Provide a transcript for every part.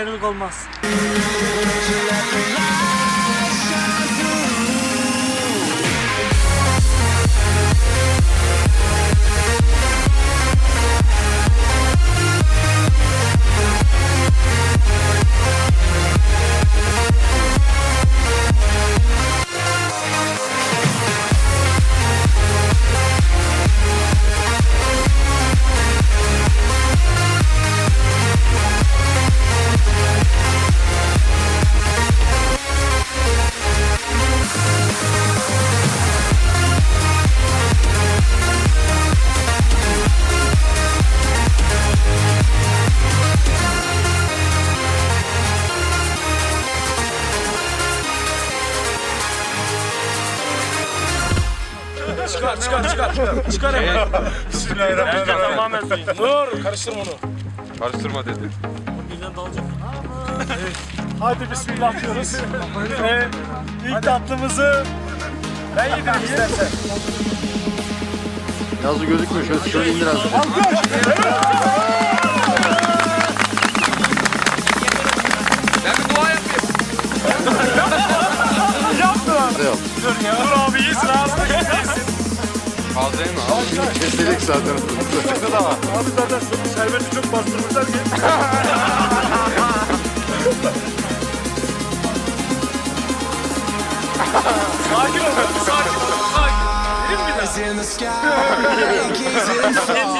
Ayrılık olmaz. Çıkar çıkar çıkar. Çıkar hemen. Bismillahirrahmanirrahim. Tamamen suyun. Dur karıştırma onu. Karıştırma dedi. Birden dalacak. Hadi bismillah diyoruz. Ve ilk tatlımızı ben yedireyim istersen. Yazı gözükmüyor. Şöyle, şöyle indir az. Ben bir dua yapayım. Hadi yap. Dur ya. Dur abi iyisin. Abi. Kesilecek zaten. Abi zaten şerbeti çok bastırmışlar ki. sakin ol. Sakin ol. Sakin. Derin bir Eyes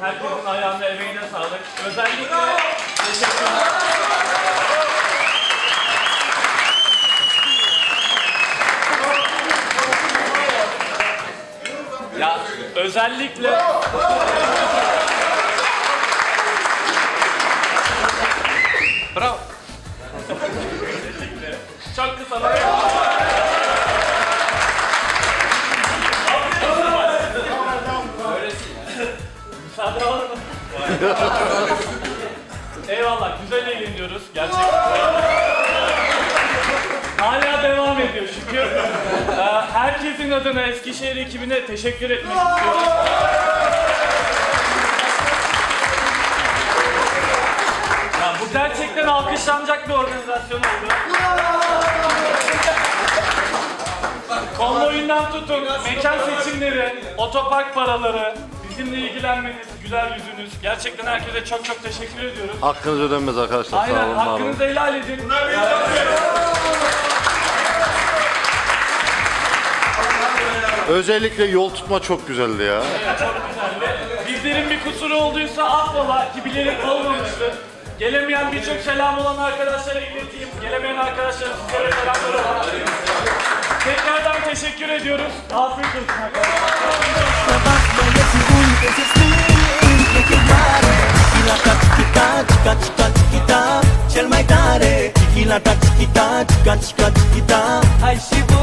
Herkesin ayağına, emeğine sağlık. Özellikle teşekkürler. Ya özellikle Bravo. Eyvallah, güzel eğleniyoruz. Gerçekten. Hala devam ediyor şükür. Ee, herkesin adına Eskişehir ekibine teşekkür etmek istiyorum. Ya bu gerçekten alkışlanacak bir organizasyon oldu. Konvoyundan tutun, mekan seçimleri, otopark paraları, bizimle ilgilenmeniz, güler yüzünüz. Gerçekten herkese çok çok teşekkür ediyoruz. Hakkınız ödenmez arkadaşlar. Sağ Aynen, olun, var olun. hakkınızı helal edin. Özellikle yol tutma çok güzeldi ya. Bizlerin bir kusuru olduysa affola ki bilerek olmamıştır. Gelemeyen birçok selam olan arkadaşlara ileteyim. Gelemeyen arkadaşlara sizlere selamlar olan. Tekrardan teşekkür ediyoruz. Afiyet olsun arkadaşlar. na tachkita, chika chika chikita. Ay, Shiva.